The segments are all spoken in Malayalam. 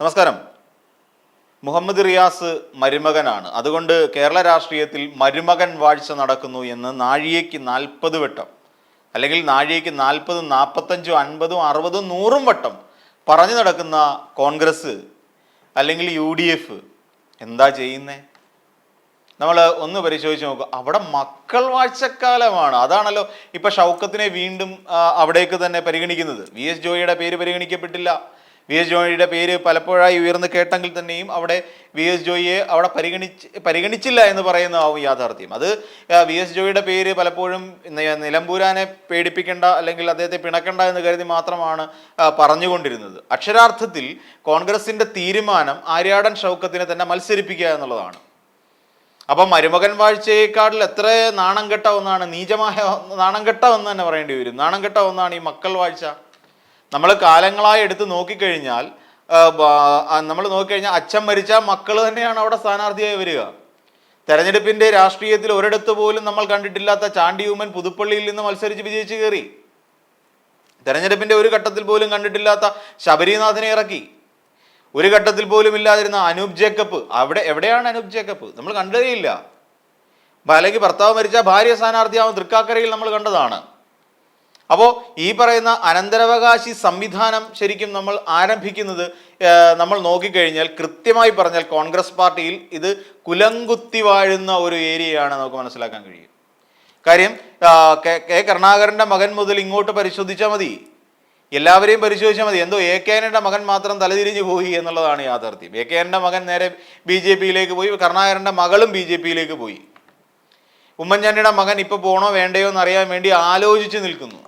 നമസ്കാരം. മുഹമ്മദ് റിയാസ് മരുമകനാണ്. അതുകൊണ്ട് കേരള രാഷ്ട്രീയത്തിൽ മരുമകൻ വാഴ്ച നടക്കുന്നു എന്ന് നാഴികയ്ക്ക് നാൽപ്പത് വട്ടം അല്ലെങ്കിൽ നാഴികയ്ക്ക് നാൽപ്പതും നാൽപ്പത്തഞ്ചും അൻപതും അറുപതും നൂറും വട്ടം പറഞ്ഞു നടക്കുന്ന കോൺഗ്രസ് അല്ലെങ്കിൽ യു ഡി എഫ് എന്താ ചെയ്യുന്നേ? നമ്മൾ ഒന്ന് പരിശോധിച്ച് നോക്കുക അവിടെ മക്കൾ വാഴ്ചക്കാലമാണ്. അതാണല്ലോ ഇപ്പൊ ഷൗക്കത്തിനെ വീണ്ടും അവിടേക്ക് തന്നെ പരിഗണിക്കുന്നത്. വി എസ് ജോയിയുടെ പേര് പരിഗണിക്കപ്പെട്ടില്ല. വി എസ് ജോയിയുടെ പേര് പലപ്പോഴായി ഉയർന്നു കേട്ടെങ്കിൽ തന്നെയും അവിടെ വി എസ് ജോയിയെ അവിടെ പരിഗണിച്ച് പരിഗണിച്ചില്ല എന്ന് പറയുന്നതാവും യാഥാർത്ഥ്യം. അത് വി എസ് ജോയിയുടെ പേര് പലപ്പോഴും നിലമ്പൂരാനെ പേടിപ്പിക്കേണ്ട അല്ലെങ്കിൽ അദ്ദേഹത്തെ പിണക്കണ്ട എന്ന് കരുതി മാത്രമാണ് പറഞ്ഞുകൊണ്ടിരുന്നത്. അക്ഷരാർത്ഥത്തിൽ കോൺഗ്രസിന്റെ തീരുമാനം ആര്യാടൻ ഷൗക്കത്തിനെ തന്നെ മത്സരിപ്പിക്കുക എന്നുള്ളതാണ്. അപ്പം മരുമകൻ വാഴ്ചയെക്കാട്ടിൽ എത്ര നാണം കെട്ട ഒന്നാണ് നീചമായ നാണം കെട്ട ഒന്ന് തന്നെ പറയേണ്ടി വരും. നാണം കെട്ട ഒന്നാണ് ഈ മക്കൾ വാഴ്ച. നമ്മൾ കാലങ്ങളായി എടുത്ത് നോക്കിക്കഴിഞ്ഞാൽ നമ്മൾ നോക്കിക്കഴിഞ്ഞാൽ അച്ഛൻ മരിച്ചാൽ മക്കൾ തന്നെയാണ് അവിടെ സ്ഥാനാർത്ഥിയായി വരിക. തെരഞ്ഞെടുപ്പിന്റെ രാഷ്ട്രീയത്തിൽ ഒരിടത്ത് പോലും നമ്മൾ കണ്ടിട്ടില്ലാത്ത ചാണ്ടി ഉമ്മൻ പുതുപ്പള്ളിയിൽ നിന്ന് മത്സരിച്ച് വിജയിച്ച് കയറി. തെരഞ്ഞെടുപ്പിന്റെ ഒരു ഘട്ടത്തിൽ പോലും കണ്ടിട്ടില്ലാത്ത ശബരിനാഥിനെ ഇറക്കി. ഒരു ഘട്ടത്തിൽ പോലും ഇല്ലാതിരുന്ന അനൂപ് ജേക്കബ്. അവിടെ എവിടെയാണ് അനൂപ് ജേക്കബ്? നമ്മൾ കണ്ടതേയില്ല. അല്ലെങ്കിൽ ഭർത്താവ് മരിച്ച ഭാര്യ സ്ഥാനാർത്ഥിയാവും തൃക്കാക്കരയിൽ നമ്മൾ കണ്ടതാണ്. അപ്പോൾ ഈ പറയുന്ന അനന്തരാവകാശി സംവിധാനം ശരിക്കും നമ്മൾ ആരംഭിക്കുന്നത് നമ്മൾ നോക്കിക്കഴിഞ്ഞാൽ കൃത്യമായി പറഞ്ഞാൽ കോൺഗ്രസ് പാർട്ടിയിൽ ഇത് കുലങ്കുത്തി വാഴുന്ന ഒരു ഏരിയയാണ് നമുക്ക് മനസ്സിലാക്കാൻ കഴിയും. കാര്യം കെ കെ കരുണാകരന്റെ മകൻ മുതൽ ഇങ്ങോട്ട് പരിശോധിച്ചാൽ മതി. എല്ലാവരെയും പരിശോധിച്ചാൽ മതി. എന്തോ എ കെ എന്റെ മകൻ മാത്രം തലതിരിഞ്ഞു പോയി എന്നുള്ളതാണ് യാഥാർത്ഥ്യം. എ കെ എന്റെ മകൻ നേരെ ബി ജെ പിയിലേക്ക് പോയി കരുണാകരന്റെ മകളും ബി ജെ പിയിലേക്ക് പോയി. ഉമ്മൻചാണ്ടിയുടെ മകൻ ഇപ്പോൾ പോണോ വേണ്ടയോ എന്ന് അറിയാൻ വേണ്ടി ആലോചിച്ച് നിൽക്കുന്നു.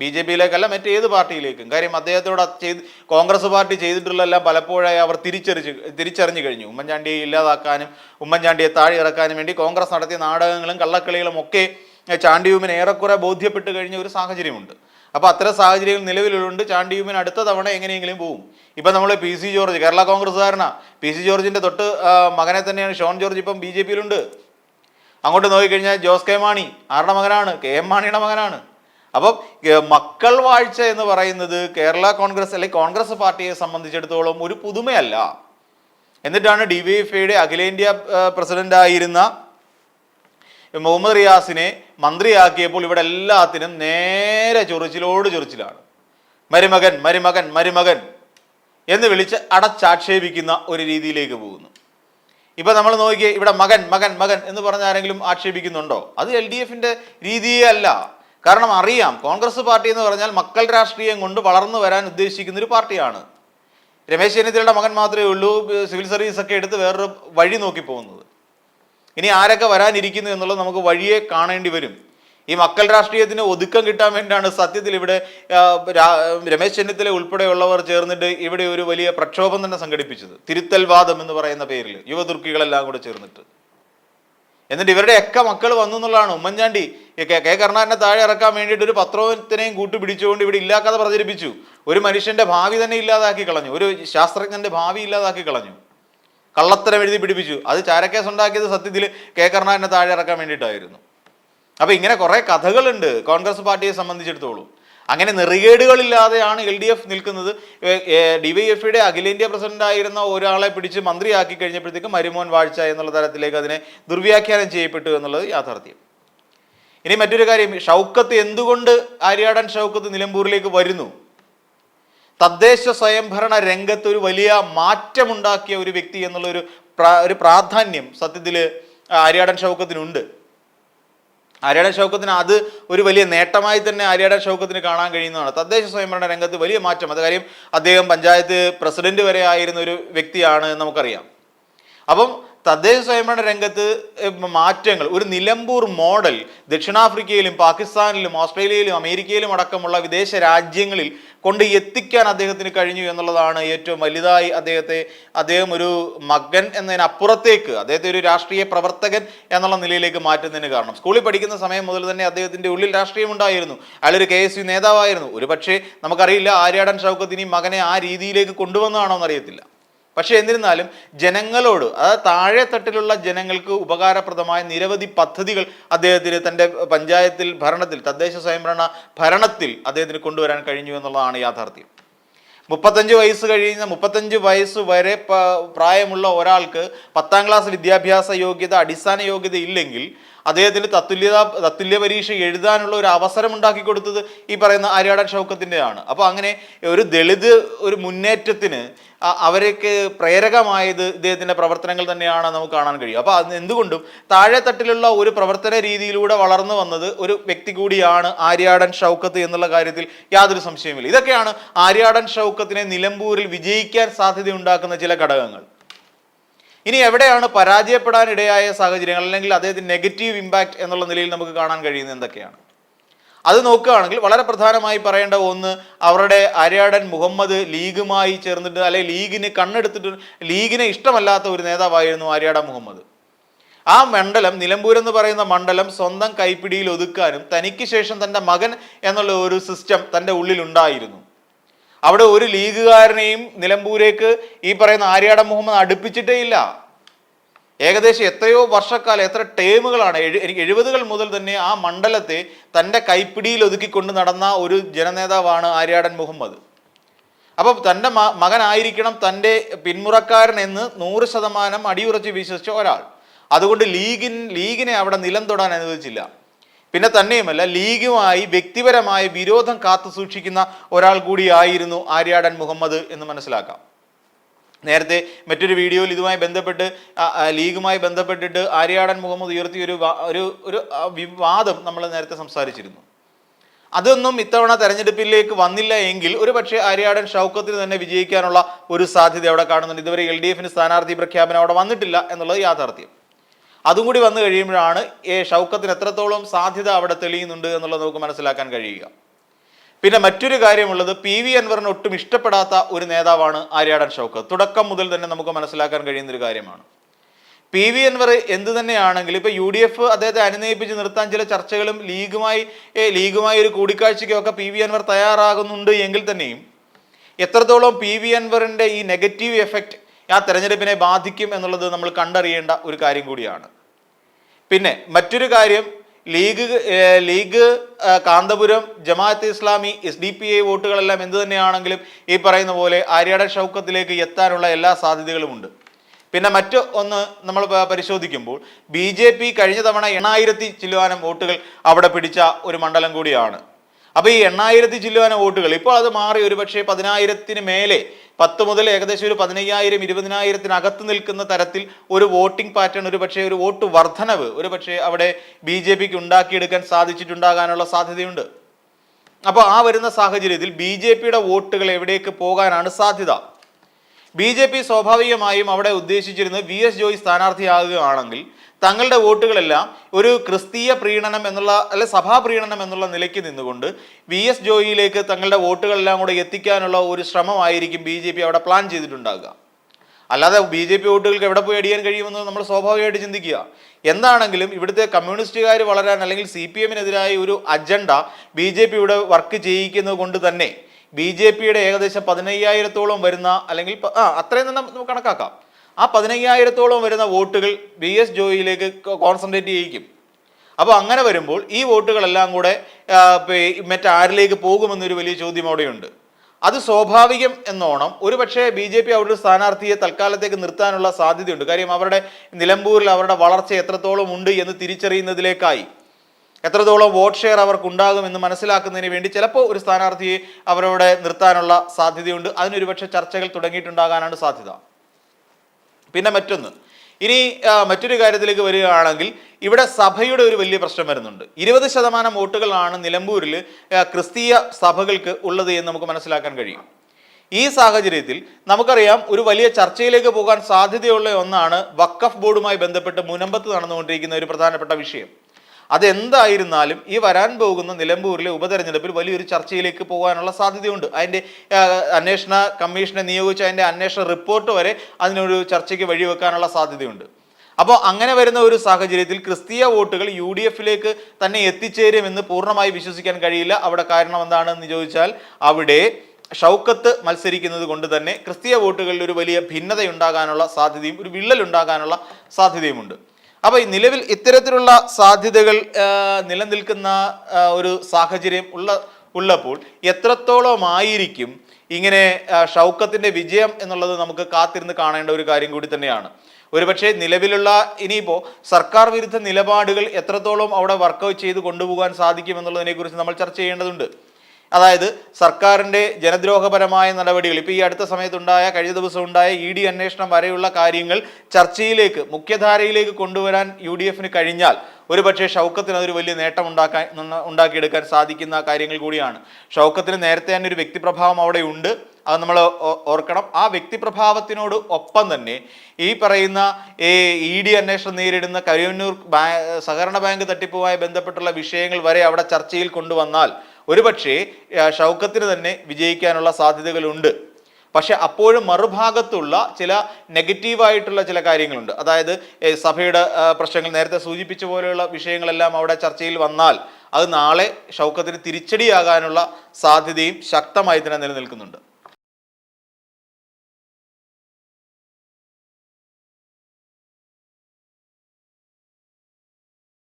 ബി ജെ പിയിലേക്കല്ല മറ്റേത് പാർട്ടിയിലേക്കും. കാര്യം അദ്ദേഹത്തോട് ചെയ്ത് കോൺഗ്രസ് പാർട്ടി ചെയ്തിട്ടുള്ളതെല്ലാം പലപ്പോഴായി അവർ തിരിച്ചറിച്ച് തിരിച്ചറിഞ്ഞു കഴിഞ്ഞു. ഉമ്മൻചാണ്ടിയെ ഇല്ലാതാക്കാനും ഉമ്മൻചാണ്ടിയെ താഴെ ഇറക്കാനും വേണ്ടി കോൺഗ്രസ് നടത്തിയ നാടകങ്ങളും കള്ളക്കളികളും ഒക്കെ ചാണ്ടിയൂമിന് ഏറെക്കുറെ ബോധ്യപ്പെട്ട് കഴിഞ്ഞ ഒരു സാഹചര്യമുണ്ട്. അപ്പോൾ അത്തരം സാഹചര്യങ്ങൾ നിലവിലുണ്ട്. ചാണ്ടിയൂമിന് അടുത്ത തവണ എങ്ങനെയെങ്കിലും പോകും ഇപ്പം നമ്മൾ പി സി ജോർജ് കേരള കോൺഗ്രസ്സുകാരനാ. പി സി ജോർജിന്റെ തൊട്ട് മകനെ തന്നെയാണ് ഷോൺ ജോർജ് ഇപ്പം ബി ജെ പിയിലുണ്ട്. അങ്ങോട്ട് നോക്കിക്കഴിഞ്ഞാൽ ജോസ് കെ മാണി ആരുടെ മകനാണ്? കെ എം മാണിയുടെ മകനാണ്. അപ്പം മക്കൾ വാഴ്ച എന്ന് പറയുന്നത് കേരള കോൺഗ്രസ് അല്ലെങ്കിൽ കോൺഗ്രസ് പാർട്ടിയെ സംബന്ധിച്ചിടത്തോളം ഒരു പുതുമയല്ല. എന്നിട്ടാണ് ഡി വൈ എഫ് ഐയുടെ അഖിലേന്ത്യാ പ്രസിഡന്റ് ആയിരുന്ന മുഹമ്മദ് റിയാസിനെ മന്ത്രിയാക്കിയപ്പോൾ ഇവിടെ എല്ലാത്തിനും നേരെ ചൊറിച്ചിലോട് ചൊറിച്ചിലാണ്. മരുമകൻ മരുമകൻ മരുമകൻ എന്ന് വിളിച്ച് അടച്ചാക്ഷേപിക്കുന്ന ഒരു രീതിയിലേക്ക് പോകുന്നു. ഇപ്പൊ നമ്മൾ നോക്കിയേ ഇവിടെ മകൻ മകൻ മകൻ എന്ന് പറഞ്ഞ ആരെങ്കിലും ആക്ഷേപിക്കുന്നുണ്ടോ? അത് എൽ ഡി എഫിന്റെ രീതിയേ അല്ല. കാരണം അറിയാം കോൺഗ്രസ് പാർട്ടി എന്ന് പറഞ്ഞാൽ മക്കൾ രാഷ്ട്രീയം കൊണ്ട് വളർന്നു വരാൻ ഉദ്ദേശിക്കുന്ന ഒരു പാർട്ടിയാണ്. രമേശ് ചെന്നിത്തലയുടെ മകൻ മാത്രമേ ഉള്ളൂ സിവിൽ സർവീസ് ഒക്കെ എടുത്ത് വേറൊരു വഴി നോക്കി പോകുന്നത്. ഇനി ആരൊക്കെ വരാനിരിക്കുന്നു എന്നുള്ളത് നമുക്ക് വഴിയെ കാണേണ്ടി വരും. ഈ മക്കൾ രാഷ്ട്രീയത്തിന് ഒതുക്കം കിട്ടാൻ വേണ്ടിയാണ് സത്യത്തിൽ ഇവിടെ രമേശ് ചെന്നിത്തല ഉൾപ്പെടെയുള്ളവർ ചേർന്നിട്ട് ഇവിടെ ഒരു വലിയ പ്രക്ഷോഭം തന്നെ സംഘടിപ്പിച്ചത്. തിരുത്തൽവാദം എന്ന് പറയുന്ന പേരിൽ യുവതുർക്കികളെല്ലാം കൂടെ ചേർന്നിട്ട്. എന്നിട്ട് ഇവരുടെ ഒക്കെ മക്കൾ വന്നു എന്നുള്ളതാണ് ഉമ്മൻചാണ്ടി. കെ കരുണാകരനെ താഴെ ഇറക്കാൻ വേണ്ടിയിട്ട് ഒരു പത്രത്തിനെയും കൂട്ടി പിടിച്ചുകൊണ്ട് ഇവിടെ ഇല്ലാക്കഥ പ്രചരിപ്പിച്ചു. ഒരു മനുഷ്യന്റെ ഭാവി തന്നെ ഇല്ലാതാക്കി കളഞ്ഞു. ഒരു ശാസ്ത്രജ്ഞന്റെ ഭാവി ഇല്ലാതാക്കി കളഞ്ഞു. കള്ളത്തരം എഴുതി പിടിപ്പിച്ചു. അത് ചാരക്കേസ് ഉണ്ടാക്കിയത് സത്യത്തിൽ കെ കരുണാകരനെ താഴെ ഇറക്കാൻ വേണ്ടിയിട്ടായിരുന്നു. അപ്പൊ ഇങ്ങനെ കുറെ കഥകളുണ്ട് കോൺഗ്രസ് പാർട്ടിയെ സംബന്ധിച്ചിടത്തോളം. അങ്ങനെ നെറികേടുകളില്ലാതെയാണ് എൽ ഡി എഫ് നിൽക്കുന്നത്. ഡിവൈഎഫ്ഐയുടെ അഖിലേന്ത്യാ പ്രസിഡന്റ് ആയിരുന്ന ഒരാളെ പിടിച്ച് മന്ത്രിയാക്കി കഴിഞ്ഞപ്പോഴത്തേക്ക് മരുമോൻ വാഴ്ച എന്നുള്ള തരത്തിലേക്ക് അതിനെ ദുർവ്യാഖ്യാനം ചെയ്യപ്പെട്ടു എന്നുള്ളത് യാഥാർത്ഥ്യം. ഇനി മറ്റൊരു കാര്യം ഷൗക്കത്ത് എന്തുകൊണ്ട് ആര്യാടൻ ഷൗക്കത്ത് നിലമ്പൂരിലേക്ക് വരുന്നു? തദ്ദേശ സ്വയംഭരണ രംഗത്ത് ഒരു വലിയ മാറ്റമുണ്ടാക്കിയ ഒരു വ്യക്തി എന്നുള്ള ഒരു പ്രാധാന്യം സത്യത്തിൽ ആര്യാടൻ ഷൗക്കത്തിനുണ്ട്. ആര്യാടൻ ഷൗക്കത്തിന് അത് ഒരു വലിയ നേട്ടമായി തന്നെ ആര്യാടൻ ഷൗക്കത്തിന് കാണാൻ കഴിയുന്നതാണ്. തദ്ദേശ സ്വയംഭരണ രംഗത്ത് വലിയ മാറ്റം. അത് കാര്യം അദ്ദേഹം പഞ്ചായത്ത് പ്രസിഡന്റ് വരെ ആയിരുന്ന ഒരു വ്യക്തിയാണ് നമുക്കറിയാം. അപ്പം തദ്ദേശ സ്വയംഭരണ രംഗത്ത് മാറ്റങ്ങൾ. ഒരു നിലമ്പൂർ മോഡൽ ദക്ഷിണാഫ്രിക്കയിലും പാകിസ്ഥാനിലും ഓസ്ട്രേലിയയിലും അമേരിക്കയിലും അടക്കമുള്ള വിദേശ രാജ്യങ്ങളിൽ കൊണ്ട് എത്തിക്കാൻ അദ്ദേഹത്തിന് കഴിഞ്ഞു എന്നുള്ളതാണ് ഏറ്റവും വലുതായി അദ്ദേഹത്തെ അദ്ദേഹം ഒരു മകൻ എന്നതിനപ്പുറത്തേക്ക് അദ്ദേഹത്തെ ഒരു രാഷ്ട്രീയ പ്രവർത്തകൻ എന്നുള്ള നിലയിലേക്ക് മാറ്റുന്നതിന് കാരണം. സ്കൂളിൽ പഠിക്കുന്ന സമയം മുതൽ തന്നെ അദ്ദേഹത്തിന്റെ ഉള്ളിൽ രാഷ്ട്രീയം ഉണ്ടായിരുന്നു. അയാളൊരു കെ എസ് യു നേതാവായിരുന്നു. ഒരു പക്ഷേ നമുക്കറിയില്ല ആര്യാടൻ ഷൗക്കത്തിനെയും മകനെ ആ രീതിയിലേക്ക് കൊണ്ടുവന്നതാണോ എന്നറിയത്തില്ല പക്ഷെ എന്നിരുന്നാലും ജനങ്ങളോട് അതായത് താഴെ തട്ടിലുള്ള ജനങ്ങൾക്ക് ഉപകാരപ്രദമായ നിരവധി പദ്ധതികൾ അദ്ദേഹത്തിന് തന്റെ പഞ്ചായത്തിൽ ഭരണത്തിൽ തദ്ദേശ സ്വയംഭരണ ഭരണത്തിൽ അദ്ദേഹത്തിന് കൊണ്ടുവരാൻ കഴിഞ്ഞു എന്നുള്ളതാണ് യാഥാർത്ഥ്യം. മുപ്പത്തഞ്ച് വയസ്സ് കഴിയുന്ന മുപ്പത്തഞ്ച് വയസ്സ് വരെ പ്രായമുള്ള ഒരാൾക്ക് പത്താം ക്ലാസ് വിദ്യാഭ്യാസ യോഗ്യത അടിസ്ഥാന യോഗ്യത ഇല്ലെങ്കിൽ അദ്ദേഹത്തിന് തത്തുല്യത തത്തുല്യ പരീക്ഷ എഴുതാനുള്ള ഒരു അവസരം ഉണ്ടാക്കി കൊടുത്തത് ഈ പറയുന്ന ആര്യാടൻ ഷൗക്കത്തിന്റെയാണ് അപ്പോൾ അങ്ങനെ ഒരു ദളിത് ഒരു മുന്നേറ്റത്തിന് അവരേക്ക് പ്രേരകമായത് ഇദ്ദേഹത്തിന്റെ പ്രവർത്തനങ്ങൾ തന്നെയാണ് നമുക്ക് കാണാൻ കഴിയും. അപ്പോൾ അത് എന്തുകൊണ്ടും താഴെത്തട്ടിലുള്ള ഒരു പ്രവർത്തന രീതിയിലൂടെ വളർന്നു വന്നത് ഒരു വ്യക്തി കൂടിയാണ് ആര്യാടൻ ഷൗക്കത്ത് എന്നുള്ള കാര്യത്തിൽ യാതൊരു സംശയമില്ല ഇതൊക്കെയാണ് ആര്യാടൻ ഷൗക്കത്തിനെ നിലമ്പൂരിൽ വിജയിക്കാൻ സാധ്യതയുണ്ടാക്കുന്ന ചില ഘടകങ്ങൾ. ഇനി എവിടെയാണ് പരാജയപ്പെടാനിടയായ സാഹചര്യങ്ങൾ അല്ലെങ്കിൽ അദ്ദേഹത്തിന് നെഗറ്റീവ് ഇമ്പാക്റ്റ് എന്നുള്ള നിലയിൽ നമുക്ക് കാണാൻ കഴിയുന്നത് എന്തൊക്കെയാണ്? അത് നോക്കുകയാണെങ്കിൽ വളരെ പ്രധാനമായി പറയേണ്ട ഒന്ന് അവരുടെ അരയാടൻ മുഹമ്മദ് ലീഗുമായി ചേർന്നിട്ട് അല്ലെങ്കിൽ ലീഗിന് കണ്ണെടുത്തിട്ട് ലീഗിനെ ഇഷ്ടമല്ലാത്ത ഒരു നേതാവായിരുന്നു ആര്യാടൻ മുഹമ്മദ്. ആ മണ്ഡലം നിലമ്പൂർ എന്ന് പറയുന്ന മണ്ഡലം സ്വന്തം കൈപ്പിടിയിൽ ഒതുക്കാനും തനിക്ക് ശേഷം തന്റെ മകൻ എന്നുള്ള ഒരു സിസ്റ്റം തന്റെ ഉള്ളിൽ ഉണ്ടായിരുന്നു. അവിടെ ഒരു ലീഗുകാരനെയും നിലമ്പൂരേക്ക് ഈ പറയുന്ന ആര്യാട മുഹമ്മദ് അടുപ്പിച്ചിട്ടേ ഇല്ല. ഏകദേശം എത്രയോ വർഷക്കാലം എത്ര ടേമുകളാണ് എനിക്ക് എഴുപതുകൾ മുതൽ തന്നെ ആ മണ്ഡലത്തെ തന്റെ കൈപ്പിടിയിൽ ഒതുക്കിക്കൊണ്ട് നടന്ന ഒരു ജനനേതാവാണ് ആര്യാടൻ മുഹമ്മദ്. അപ്പോൾ തന്റെ മകനായിരിക്കണം തന്റെ പിന്മുറക്കാരൻ എന്ന് നൂറ് ശതമാനം അടിയുറച്ച് വിശ്വസിച്ച ഒരാൾ. അതുകൊണ്ട് ലീഗിൻ ലീഗിനെ അവിടെ നിലം തൊടാൻ അനുവദിച്ചില്ല. പിന്നെ തന്നെയുമല്ല ലീഗുമായി വ്യക്തിപരമായ വിരോധം കാത്തു സൂക്ഷിക്കുന്ന ഒരാൾ കൂടിയായിരുന്നു ആര്യാടൻ മുഹമ്മദ് എന്ന് മനസ്സിലാക്കാം. നേരത്തെ മറ്റൊരു വീഡിയോയിൽ ഇതുമായി ബന്ധപ്പെട്ട് ലീഗുമായി ബന്ധപ്പെട്ടിട്ട് ആര്യാടൻ മുഹമ്മദ് ഉയർത്തിയ ഒരു ഒരു ഒരു വിവാദം നമ്മൾ നേരത്തെ സംസാരിച്ചിരുന്നു. അതൊന്നും ഇത്തവണ തെരഞ്ഞെടുപ്പിലേക്ക് വന്നില്ല എങ്കിൽ ഒരു പക്ഷേ ആര്യാടൻ ഷൗക്കത്തിന് തന്നെ വിജയിക്കാനുള്ള ഒരു സാധ്യത അവിടെ കാണുന്നുണ്ട്. ഇതുവരെ എൽ ഡി എഫിന് സ്ഥാനാർത്ഥി പ്രഖ്യാപനം അവിടെ വന്നിട്ടില്ല എന്നുള്ളത് യാഥാർത്ഥ്യം. അതും കൂടി വന്നു കഴിയുമ്പോഴാണ് ഏ ഷൗക്കത്തിന് എത്രത്തോളം സാധ്യത അവിടെ തെളിയുന്നുണ്ട് എന്നുള്ളത് നമുക്ക് മനസ്സിലാക്കാൻ കഴിയുക. പിന്നെ മറ്റൊരു കാര്യമുള്ളത് പി വി അൻവറിന് ഒട്ടും ഇഷ്ടപ്പെടാത്ത ഒരു നേതാവാണ് ആര്യാടൻ ഷൗക്കത്ത്. തുടക്കം മുതൽ തന്നെ നമുക്ക് മനസ്സിലാക്കാൻ കഴിയുന്ന ഒരു കാര്യമാണ്. പി വി അൻവർ എന്ത് തന്നെയാണെങ്കിലും ഇപ്പൊ യു ഡി എഫ് അദ്ദേഹത്തെ അനുനയിപ്പിച്ച് നിർത്താൻ ചില ചർച്ചകളും ലീഗുമായി ലീഗുമായി ഒരു കൂടിക്കാഴ്ചയ്ക്കൊക്കെ പി വി അൻവർ തയ്യാറാകുന്നുണ്ട് എങ്കിൽ തന്നെയും എത്രത്തോളം പി വി അൻവറിന്റെ ഈ നെഗറ്റീവ് എഫക്റ്റ് ആ തെരഞ്ഞെടുപ്പിനെ ബാധിക്കും എന്നുള്ളത് നമ്മൾ കണ്ടറിയേണ്ട ഒരു കാര്യം കൂടിയാണ്. പിന്നെ മറ്റൊരു കാര്യം league league Kanthapuram Jamaat Islami S D P I വോട്ടുകളെല്ലാം എന്ത് തന്നെയാണെങ്കിലും ഈ പറയുന്ന പോലെ ആര്യാട ഷൗക്കത്തിലേക്ക് എത്താനുള്ള എല്ലാ സാധ്യതകളുമുണ്ട്. പിന്നെ മറ്റു ഒന്ന് നമ്മൾ പരിശോധിക്കുമ്പോൾ ബി ജെ പി കഴിഞ്ഞ തവണ എണ്ണായിരത്തി ചില്ലുവാനം വോട്ടുകൾ അവിടെ പിടിച്ച ഒരു മണ്ഡലം കൂടിയാണ്. അപ്പോൾ ഈ എണ്ണായിരത്തി ചില്ലുവാന വോട്ടുകൾ ഇപ്പോൾ അത് മാറി ഒരു പക്ഷേ പതിനായിരത്തിന് മേലെ പത്ത് മുതൽ ഏകദേശം ഒരു പതിനയ്യായിരം ഇരുപതിനായിരത്തിനകത്ത് നിൽക്കുന്ന തരത്തിൽ ഒരു വോട്ടിംഗ് പാറ്റേൺ ഒരു പക്ഷേ ഒരു വോട്ട് വർധനവ് ഒരു പക്ഷേ അവിടെ ബി ജെ പിക്ക് ഉണ്ടാക്കിയെടുക്കാൻ സാധിച്ചിട്ടുണ്ടാകാനുള്ള സാധ്യതയുണ്ട്. അപ്പോൾ ആ വരുന്ന സാഹചര്യത്തിൽ ബി ജെ പിയുടെ വോട്ടുകൾ എവിടേക്ക് പോകാനാണ് സാധ്യത? ബി ജെ പി സ്വാഭാവികമായും അവിടെ ഉദ്ദേശിച്ചിരുന്നത് വി എസ് ജോയി സ്ഥാനാർത്ഥിയാകുകയാണെങ്കിൽ തങ്ങളുടെ വോട്ടുകളെല്ലാം ഒരു ക്രിസ്തീയ പ്രീണനം എന്നുള്ള അല്ലെ സഭാ പ്രീണനം എന്നുള്ള നിലയ്ക്ക് നിന്നുകൊണ്ട് വി എസ് ജോയിയിലേക്ക് തങ്ങളുടെ വോട്ടുകളെല്ലാം കൂടെ എത്തിക്കാനുള്ള ഒരു ശ്രമമായിരിക്കും ബി ജെ പി അവിടെ പ്ലാൻ ചെയ്തിട്ടുണ്ടാകുക അല്ലാതെ ബി ജെ പി വോട്ടുകൾക്ക് എവിടെ പോയി അടിയാൻ കഴിയുമെന്ന് നമ്മൾ സ്വാഭാവികമായിട്ട് ചിന്തിക്കുക. എന്താണെങ്കിലും ഇവിടുത്തെ കമ്മ്യൂണിസ്റ്റുകാർ വളരാൻ അല്ലെങ്കിൽ സി പി എമ്മിനെതിരായ ഒരു അജണ്ട ബി ജെ പി ഇവിടെ വർക്ക് ചെയ്യിക്കുന്നത് കൊണ്ട് തന്നെ ബി ജെ പിയുടെ ഏകദേശം പതിനയ്യായിരത്തോളം വരുന്ന അല്ലെങ്കിൽ ആ അത്രയും തന്നെ നമുക്ക് കണക്കാക്കാം. ആ പതിനയ്യായിരത്തോളം വരുന്ന വോട്ടുകൾ ബി എസ് ജോയിയിലേക്ക് കോൺസെൻട്രേറ്റ് ചെയ്യിക്കും. അപ്പോൾ അങ്ങനെ വരുമ്പോൾ ഈ വോട്ടുകളെല്ലാം കൂടെ മറ്റാരിലേക്ക് പോകുമെന്നൊരു വലിയ ചോദ്യം അവിടെയുണ്ട്. അത് സ്വാഭാവികം എന്നോണം ഒരു പക്ഷേ ബി ജെ പി അവരുടെ സ്ഥാനാർത്ഥിയെ തൽക്കാലത്തേക്ക് നിർത്താനുള്ള സാധ്യതയുണ്ട്. കാര്യം അവരുടെ നിലമ്പൂരിൽ അവരുടെ വളർച്ച എത്രത്തോളം ഉണ്ട് എന്ന് തിരിച്ചറിയുന്നതിലേക്കായി. എത്രത്തോളം വോട്ട് ഷെയർ അവർക്കുണ്ടാകും എന്ന് മനസ്സിലാക്കുന്നതിന് വേണ്ടി ചിലപ്പോൾ ഒരു സ്ഥാനാർത്ഥിയെ അവരവിടെ നിർത്താനുള്ള സാധ്യതയുണ്ട്. അതിനൊരുപക്ഷെ ചർച്ചകൾ തുടങ്ങിയിട്ടുണ്ടാകാനാണ് സാധ്യത. പിന്നെ മറ്റൊന്ന്. ഇനി മറ്റൊരു കാര്യത്തിലേക്ക് വരികയാണെങ്കിൽ ഇവിടെ സഭയുടെ ഒരു വലിയ പ്രശ്നം വരുന്നുണ്ട്. ഇരുപത് ശതമാനം വോട്ടുകളാണ് നിലമ്പൂരിൽ ക്രിസ്തീയ സഭകൾക്ക് ഉള്ളത് എന്ന് നമുക്ക് മനസ്സിലാക്കാൻ കഴിയും. ഈ സാഹചര്യത്തിൽ നമുക്കറിയാം ഒരു വലിയ ചർച്ചയിലേക്ക് പോകാൻ സാധ്യതയുള്ള ഒന്നാണ് വക്കഫ് ബോർഡുമായി ബന്ധപ്പെട്ട് മുനമ്പത്ത് നടന്നുകൊണ്ടിരിക്കുന്ന ഒരു പ്രധാനപ്പെട്ട വിഷയം. അതെന്തായിരുന്നാലും ഈ വരാൻ പോകുന്ന നിലമ്പൂരിലെ ഉപതെരഞ്ഞെടുപ്പിൽ വലിയൊരു ചർച്ചയിലേക്ക് പോകാനുള്ള സാധ്യതയുണ്ട്. അതിന്റെ അന്വേഷണ കമ്മീഷനെ നിയോഗിച്ച അതിന്റെ അന്വേഷണ റിപ്പോർട്ട് വരെ അതിനൊരു ചർച്ചയ്ക്ക് വഴിവെക്കാനുള്ള സാധ്യതയുണ്ട്. അപ്പോൾ അങ്ങനെ വരുന്ന ഒരു സാഹചര്യത്തിൽ ക്രിസ്തീയ വോട്ടുകൾ യു ഡി എഫിലേക്ക് തന്നെ എത്തിച്ചേരുമെന്ന് പൂർണമായി വിശ്വസിക്കാൻ കഴിയില്ല. അവിടെ കാരണം എന്താണെന്ന് ചോദിച്ചാൽ അവിടെ ഷൗക്കത്ത് മത്സരിക്കുന്നത് കൊണ്ട് തന്നെ ക്രിസ്തീയ വോട്ടുകളിൽ ഒരു വലിയ ഭിന്നതയുണ്ടാകാനുള്ള സാധ്യതയും ഒരു വിള്ളലുണ്ടാകാനുള്ള സാധ്യതയുമുണ്ട്. അപ്പോൾ ഈ നിലവിൽ ഇത്തരത്തിലുള്ള സാധ്യതകൾ നിലനിൽക്കുന്ന ഒരു സാഹചര്യം ഉള്ള ഉള്ളപ്പോൾ എത്രത്തോളമായിരിക്കും ഇങ്ങനെ ഷൗക്കത്തിന്റെ വിജയം എന്നുള്ളത് നമുക്ക് കാത്തിരുന്ന് കാണേണ്ട ഒരു കാര്യം കൂടി തന്നെയാണ്. ഒരുപക്ഷെ നിലവിലുള്ള ഇനിയിപ്പോൾ സർക്കാർ വിരുദ്ധ നിലപാടുകൾ എത്രത്തോളം അവിടെ വർക്കൗട്ട് ചെയ്ത് കൊണ്ടുപോകാൻ സാധിക്കുമെന്നുള്ളതിനെ കുറിച്ച് നമ്മൾ ചർച്ച ചെയ്യേണ്ടതുണ്ട്. അതായത് സർക്കാരിന്റെ ജനദ്രോഹപരമായ നടപടികൾ. ഇപ്പോൾ ഈ അടുത്ത സമയത്തുണ്ടായ കഴിഞ്ഞ ദിവസം ഉണ്ടായ ഇ ഡി അന്വേഷണം വരെയുള്ള കാര്യങ്ങൾ ചർച്ചയിലേക്ക് മുഖ്യധാരയിലേക്ക് കൊണ്ടുവരാൻ യു ഡി എഫിന് കഴിഞ്ഞാൽ ഒരുപക്ഷെ ഷൗക്കത്തിന് അതൊരു വലിയ നേട്ടം ഉണ്ടാക്കാൻ ഉണ്ട- ഉണ്ടാക്കിയെടുക്കാൻ സാധിക്കുന്ന കാര്യങ്ങൾ കൂടിയാണ്. ഷൗക്കത്തിന് നേരത്തെ തന്നെ ഒരു വ്യക്തിപ്രഭാവം അവിടെ ഉണ്ട്. അത് നമ്മൾ ഓർക്കണം. ആ വ്യക്തിപ്രഭാവത്തിനോട് ഒപ്പം തന്നെ ഈ പറയുന്ന ഇ ഡി അന്വേഷണം നേരിടുന്ന കരുവന്നൂർ ബാ- സഹകരണ ബാങ്ക് തട്ടിപ്പുമായി ബന്ധപ്പെട്ടുള്ള വിഷയങ്ങൾ വരെ അവിടെ ചർച്ചയിൽ കൊണ്ടുവന്നാൽ ഒരുപക്ഷെ ഷൗക്കത്തിന് തന്നെ വിജയിക്കാനുള്ള സാധ്യതകളുണ്ട്. പക്ഷെ അപ്പോഴും മറുഭാഗത്തുള്ള ചില നെഗറ്റീവായിട്ടുള്ള ചില കാര്യങ്ങളുണ്ട്. അതായത് സഭയുടെ പ്രശ്നങ്ങൾ നേരത്തെ സൂചിപ്പിച്ച പോലെയുള്ള വിഷയങ്ങളെല്ലാം അവിടെ ചർച്ചയിൽ വന്നാൽ അത് നാളെ ഷൗക്കത്തിന് തിരിച്ചടിയാകാനുള്ള സാധ്യതയും ശക്തമായി തന്നെ നിലനിൽക്കുന്നുണ്ട്.